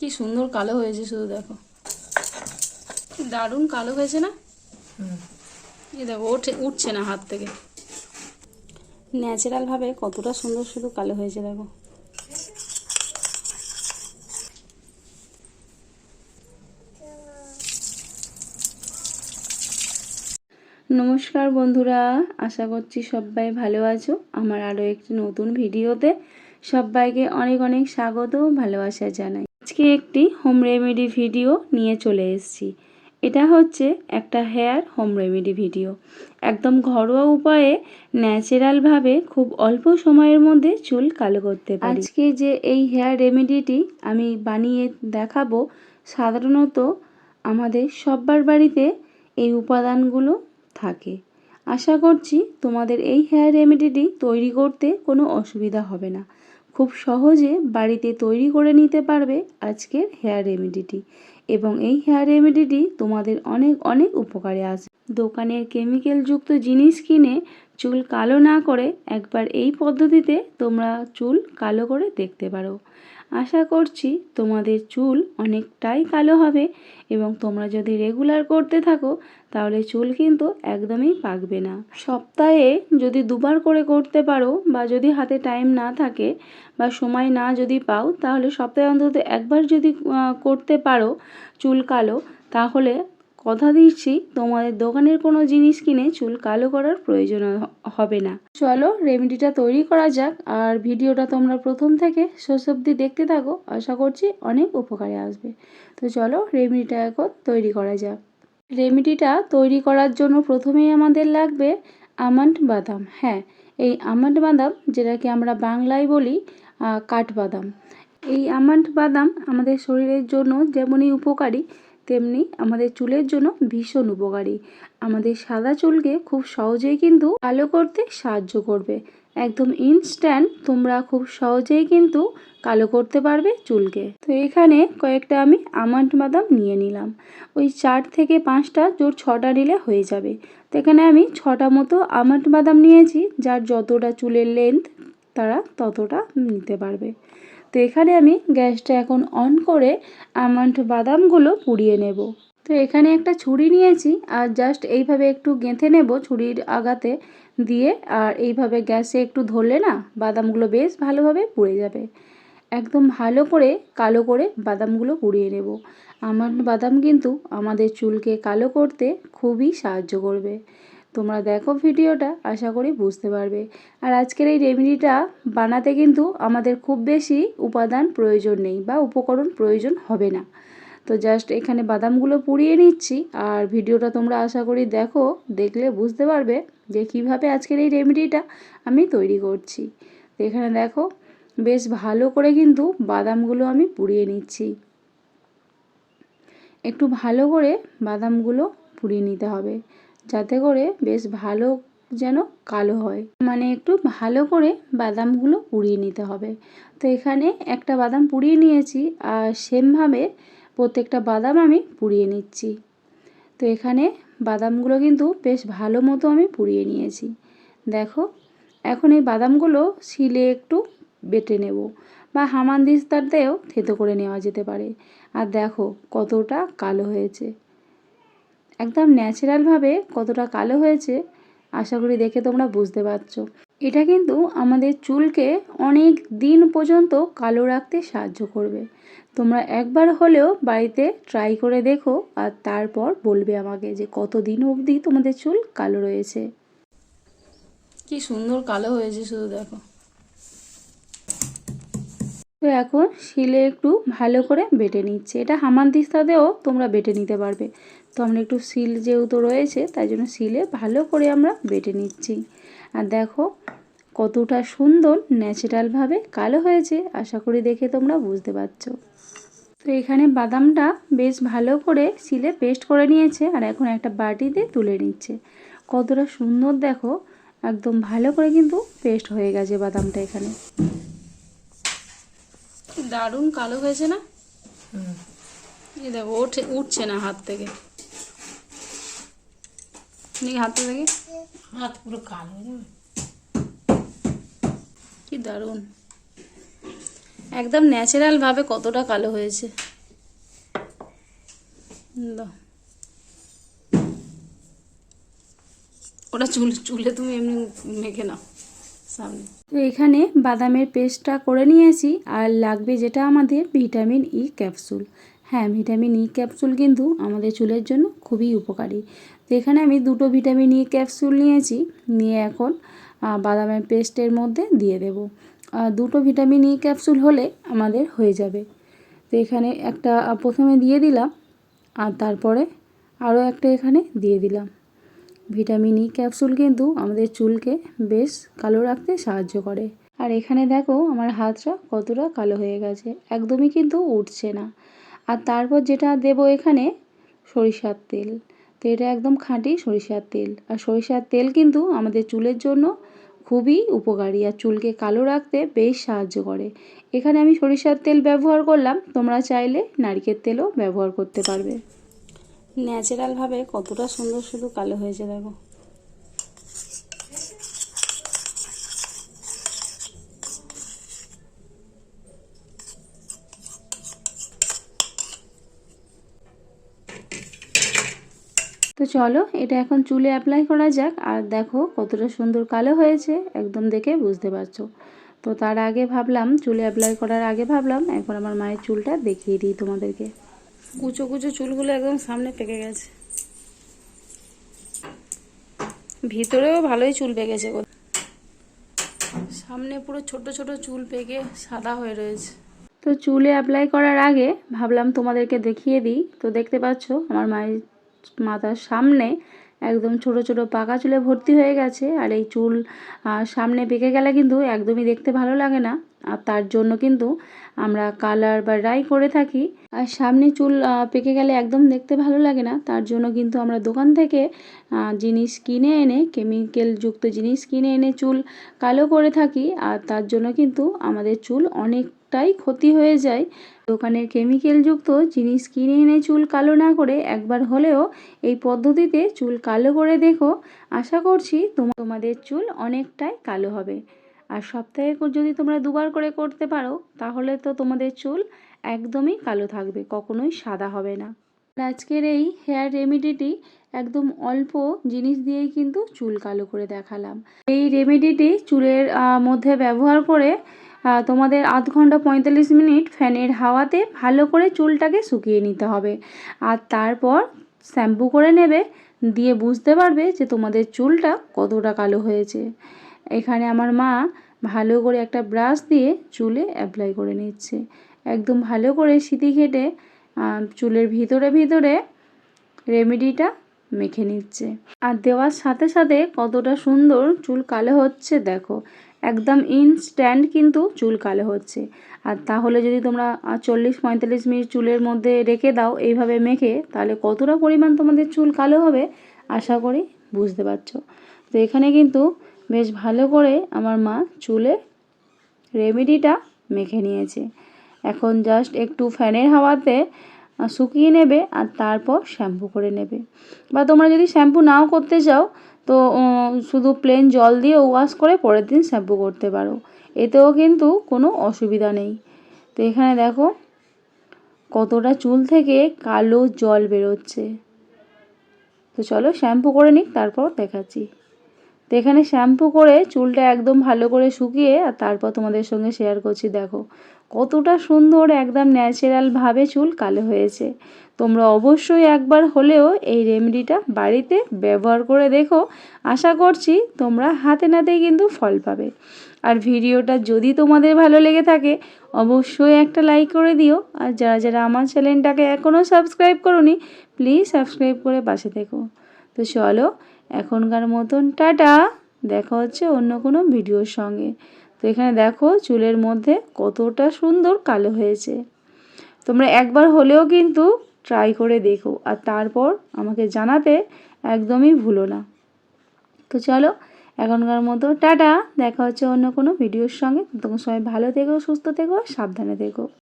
কি সুন্দর কালো হয়েছে শুধু দেখো। দারুণ কালো হয়েছে না? এ দেখো ওঠে উঠছে না হাত থেকে। ন্যাচারালভাবে কতটা সুন্দর শুধু কালো হয়েছে দেখো। নমস্কার বন্ধুরা আশা করছি সবাই ভালো আছো। আমার আরও একটি নতুন ভিডিওতে সবাইকে অনেক অনেক স্বাগত ভালোবাসা জানাই। আজকে একটি হোম রেমেডি ভিডিও নিয়ে চলে এসেছি। এটা হচ্ছে একটা হেয়ার হোম রেমেডি ভিডিও একদম ঘরোয়া উপায়ে ন্যাচারালভাবে খুব অল্প সময়ের মধ্যে চুল কালো করতে পারি। আজকে যে এই হেয়ার রেমেডিটি আমি বানিয়ে দেখাবো, সাধারণত আমাদের সব্বার বাড়িতে এই উপাদানগুলো থাকে। আশা করছি তোমাদের এই হেয়ার রেমেডিটি তৈরি করতে কোনো অসুবিধা হবে না। খুব সহজে বাড়িতে তৈরি করে নিতে পারবে আজকের হেয়ার রেমেডিটি। এবং এই হেয়ার রেমেডিটি তোমাদের অনেক অনেক উপকারে আসবে। দোকানের কেমিক্যালযুক্ত জিনিস কিনে চুল কালো না করে একবার এই পদ্ধতিতে তোমরা চুল কালো করে দেখতে পারো। আশা করছি তোমাদের চুল অনেকটাই কালো হবে এবং তোমরা যদি রেগুলার করতে থাকো, তাহলে চুল কিন্তু একদমই পাকবে না। সপ্তাহে যদি দুবার করে করতে পারো বা যদি হাতে টাইম না থাকে বা সময় না যদি পাও, তাহলে সপ্তাহে অন্তত একবার যদি করতে পারো চুল কালো, তাহলে কথা দিচ্ছি, তোমাদের দোকানের কোনো জিনিস কিনে চুল কালো করার প্রয়োজন হবে না। চলো রেমেডিটা তৈরি করা যাক, আর ভিডিওটা তোমরা প্রথম থেকে শেষ অবধি দেখতে থাকো। আশা করছি অনেক উপকারে আসবে। তো চলো রেমেডিটা এখন তৈরি করা যাক। রেমেডিটা তৈরি করার জন্য প্রথমেই আমাদের লাগবে আমন্ড বাদাম। হ্যাঁ এই আমন্ড বাদাম, যেটাকে আমরা বাংলায় বলি কাঠবাদাম। এই আমন্ড বাদাম আমাদের শরীরের জন্য যেমনই উপকারী তেমনি আমাদের চুলের জন্য ভীষণ উপকারী। আমাদের সাদা চুলকে খুব সহজেই কিন্তু কালো করতে সাহায্য করবে। একদম ইনস্ট্যান্ট তোমরা খুব সহজেই কিন্তু কালো করতে পারবে চুলকে। তো এখানে কয়েকটা আমি আমন্ড বাদাম নিয়ে নিলাম। ওই চার থেকে পাঁচটা জোর ছটা নিলে হয়ে যাবে। তো এখানে আমি ছটা মতো আমন্ড বাদাম নিয়েছি, যার যতটা চুলের লেন্থ তারা ততটা নিতে পারবে। তো এখানে আমি গ্যাসটা এখন অন করে আমন্ড বাদামগুলো পুড়িয়ে নেব। তো এখানে একটা ছুরি নিয়েছি আর জাস্ট এইভাবে একটু গেঁথে নেব ছুরির আগাতে দিয়ে আর এইভাবে গ্যাসে একটু ধরলে না বাদামগুলো বেশ ভালোভাবে পুড়ে যাবে। একদম ভালো করে কালো করে বাদামগুলো পুড়িয়ে নেব। আমার বাদাম কিন্তু আমাদের চুলকে কালো করতে খুবই সাহায্য করবে। তোমরা দেখো ভিডিওটা, আশা করি বুঝতে পারবে। আর আজকের এই রেমেডিটা বানাতে কিন্তু আমাদের খুব বেশি উপাদান প্রয়োজন নেই বা উপকরণ প্রয়োজন হবে না। তো জাস্ট এখানে বাদামগুলো পুড়িয়ে নিচ্ছি, আর ভিডিওটা তোমরা আশা করি দেখো, দেখলে বুঝতে পারবে যে কীভাবে আজকের এই রেমেডিটা আমি তৈরি করছি। তো এখানে দেখো, বেশ ভালো করে কিন্তু বাদামগুলো আমি পুড়িয়ে নিচ্ছি। একটু ভালো করে বাদামগুলো পুড়িয়ে নিতে হবে। যাতে করে বেশ ভালো যেন কালো হয়। মানে একটু ভালো করে বাদামগুলো পুড়িয়ে নিতে হবে। তো এখানে একটা বাদাম পুড়িয়ে নিয়েছি আর সেমভাবে প্রত্যেকটা বাদাম আমি পুড়িয়ে নিচ্ছি। তো এখানে বাদামগুলো কিন্তু বেশ ভালো মতো আমি পুড়িয়ে নিয়েছি। দেখো, এখন এই বাদামগুলো শিলে একটু বেটে নেব বা হামান দিস্তারতেও থেতো করে নেওয়া যেতে পারে। আর দেখো, কতটা কালো হয়েছে। একদম ন্যাচারালভাবে কতটা কালো হয়েছে, আশা করি দেখে তোমরা বুঝতে পারছ। এটা কিন্তু আমাদের চুলকে অনেক দিন পর্যন্ত কালো রাখতে সাহায্য করবে। তোমরা একবার হলেও বাড়িতে ট্রাই করে দেখো আর তারপর বলবে আমাকে যে কত দিন অবধি তোমাদের চুল কালো রয়েছে। কি সুন্দর কালো হয়েছে শুধু দেখো। তো এখন শিলে একটু ভালো করে বেটে নিচ্ছে। এটা হামান দিস্তাতেও তোমরা বেটে নিতে পারবে। তো আমরা একটু শিল যেহেতু রয়েছে, তাই জন্য শিলে ভালো করে আমরা বেটে নিচ্ছি। আর দেখো কতটা সুন্দর ন্যাচারালভাবে কালো হয়েছে, আশা করি দেখে তোমরা বুঝতে পারছ। তো এখানে বাদামটা বেশ ভালো করে শিলে পেস্ট করে নিয়েছে আর এখন একটা বাটিতে তুলে নিচ্ছে। কতটা সুন্দর দেখো, একদম ভালো করে কিন্তু পেস্ট হয়ে গেছে বাদামটা এখানে। দারুণ কালো হয়েছে না? এই দেখো ওঠে উঠছে না হাত থেকে। নি হাত থেকে হাত পুরো কালো হয়ে যাবে কি দারুণ। একদম ন্যাচারাল ভাবে কতটা কালো হয়েছে। ওটা চুল চুলে তুমি এমনি মেখে নাও। সামনে। তো এখানে বাদামের পেস্টটা করে নিয়েছি আর লাগবে যেটা আমাদের ভিটামিন ই ক্যাপসুল। হ্যাঁ ভিটামিন ই ক্যাপসুল কিন্তু আমাদের চুলের জন্য খুবই উপকারী। তো এখানে আমি দুটো ভিটামিন ই ক্যাপসুল নিয়েছি, নিয়ে এখন বাদামের পেস্টের মধ্যে দিয়ে দেব। দুটো ভিটামিন ই ক্যাপসুল হলে আমাদের হয়ে যাবে। তো এখানে একটা প্রথমে দিয়ে দিলাম আর তারপরে আরও একটা এখানে দিয়ে দিলাম। ভিটামিন ই ক্যাপসুল কিন্তু আমাদের চুলকে বেশ কালো রাখতে সাহায্য করে। আর এখানে দেখো আমার হাতটা কতটা কালো হয়ে গেছে, একদমই কিন্তু উঠছে না। আর তারপর যেটা দেব এখানে সরিষার তেল। তো এটা একদম খাঁটি সরিষার তেল। আর সরিষার তেল কিন্তু আমাদের চুলের জন্য খুবই উপকারী আর চুলকে কালো রাখতে বেশ সাহায্য করে। এখানে আমি সরিষার তেল ব্যবহার করলাম, তোমরা চাইলে নারকেল তেলও ব্যবহার করতে পারবে। ন্যাচারালভাবে কতটা সুন্দর শুধু কালো হয়েছে দেখো। তো চলো, এটা এখন চুলে অ্যাপ্লাই করা যাক, আর দেখো কতটা সুন্দর কালো হয়েছে, একদম দেখে বুঝতে পারছ। তো তার আগে ভাবলাম, চুলে অ্যাপ্লাই করার আগে ভাবলাম, এখন আমার মায়ের চুলটা দেখিয়ে দিই তোমাদেরকে। কুচো কুচো চুলগুলো একদম সামনে পেকে গেছে। ভিতরেও ভালোই চুল পেকেছে। সামনে পুরো ছোট ছোট চুল পেকে সাদা হয়ে রয়েছে। তো চুলে অ্যাপ্লাই করার আগে ভাবলাম তোমাদেরকে দেখিয়ে দিই। তো দেখতে পাচ্ছ, আমার মায়ের মাথার সামনে একদম ছোট ছোট পাকা চুলে ভর্তি হয়ে গেছে। আর এই চুল সামনে পেকে গেলে কিন্তু একদমই দেখতে ভালো লাগে না। আর তার জন্য কিন্তু আমরা কালার বা ডাই করে থাকি। আর সামনে চুল পেকে গেলে একদম দেখতে ভালো লাগে না। তার জন্য কিন্তু আমরা দোকান থেকে জিনিস কিনে এনে কেমিক্যাল যুক্ত জিনিস কিনে এনে চুল কালো করে থাকি। আর তার জন্য কিন্তু আমাদের চুল অনেকটাই ক্ষতি হয়ে যায়। দোকানের কেমিক্যালযুক্ত জিনিস কিনে এনে চুল কালো না করে একবার হলেও এই পদ্ধতিতে চুল কালো করে দেখো। আশা করছি তোমা- তোমাদের চুল অনেকটাই কালো হবে। আর সপ্তাহে যদি তোমরা দুবার করে করতে পারো, তাহলে তো তোমাদের চুল একদমই কালো থাকবে, কখনোই সাদা হবে না। আজকের এই হেয়ার রেমেডিটি একদম অল্প জিনিস দিয়েই কিন্তু চুল কালো করে দেখালাম। এই রেমেডিটি চুলের মধ্যে ব্যবহার করে তোমাদের আধ ঘণ্টা পঁয়তাল্লিশ মিনিট ফ্যানের হাওয়াতে ভালো করে চুলটাকে শুকিয়ে নিতে হবে। আর তারপর শ্যাম্পু করে নেবে, দিয়ে বুঝতে পারবে যে তোমাদের চুলটা কতটা কালো হয়েছে। এখানে আমার মা ভালো করে একটা ব্রাশ দিয়ে চুলে অ্যাপ্লাই করে নিচ্ছে। একদম ভালো করে সিটি ঘেটে চুলের ভিতরে ভিতরে রেমেডিটা মেখে নিচ্ছে। আর দেওয়ার সাথে সাথে কতটা সুন্দর চুল কালো হচ্ছে দেখো। একদম ইনস্ট্যান্ট কিন্তু চুল কালো হচ্ছে। আর তাহলে যদি তোমরা চল্লিশ পঁয়তাল্লিশ মিনিট চুলের মধ্যে রেখে দাও এইভাবে মেখে, তাহলে কতটা পরিমাণ তোমাদের চুল কালো হবে? আশা করি বুঝতে পারছ। তো এখানে কিন্তু বেশ ভালো করে আমার মা চুলে রেমেডিটা মেখে নিয়েছে। এখন জাস্ট একটু ফ্যানের হাওয়াতে শুকিয়ে নেবে আর তারপর শ্যাম্পু করে নেবে। বা তোমরা যদি শ্যাম্পু নাও করতে চাও, তো শুধু প্লেন জল দিয়ে ওয়াশ করে পরের দিন শ্যাম্পু করতে পারো। এতেও কিন্তু কোনো অসুবিধা নেই। তো এখানে দেখো, কতটা চুল থেকে কালো জল বেরোচ্ছে। তো চলো শ্যাম্পু করে নিক, তারপর দেখাচ্ছি। তো এখানে শ্যাম্পু করে চুলটা একদম ভালো করে শুকিয়ে আর তারপর তোমাদের সঙ্গে শেয়ার করছি, দেখো। কতটা সুন্দর একদম ন্যাচারালভাবে চুল কালো হয়েছে। তোমরা অবশ্যই একবার হলেও এই রেমেডিটা বাড়িতে ব্যবহার করে দেখো। আশা করছি তোমরা হাতে নাতেই কিন্তু ফল পাবে। আর ভিডিওটা যদি তোমাদের ভালো লেগে থাকে, অবশ্যই একটা লাইক করে দিও। আর যারা যারা আমার চ্যানেলটাকে এখনও সাবস্ক্রাইব করোনি প্লিজ সাবস্ক্রাইব করে পাশে থেকো। তো চলো এখনকার মতন, টাটা। দেখা হচ্ছে অন্য কোনো ভিডিওর সঙ্গে। তো এখানে দেখো, চুলের মধ্যে কতটা সুন্দর কালো হয়েছে। তোমরা একবার হলেও কিন্তু ট্রাই করে দেখো, আর তারপর আমাকে জানাতে একদমই ভুলো না। তো চলো, এখনকার মতো টাটা। দেখা হচ্ছে অন্য কোনো ভিডিওর সঙ্গে। তোমরা সবাই ভালো থেকো, সুস্থ থেকো, সাবধানে থেকো।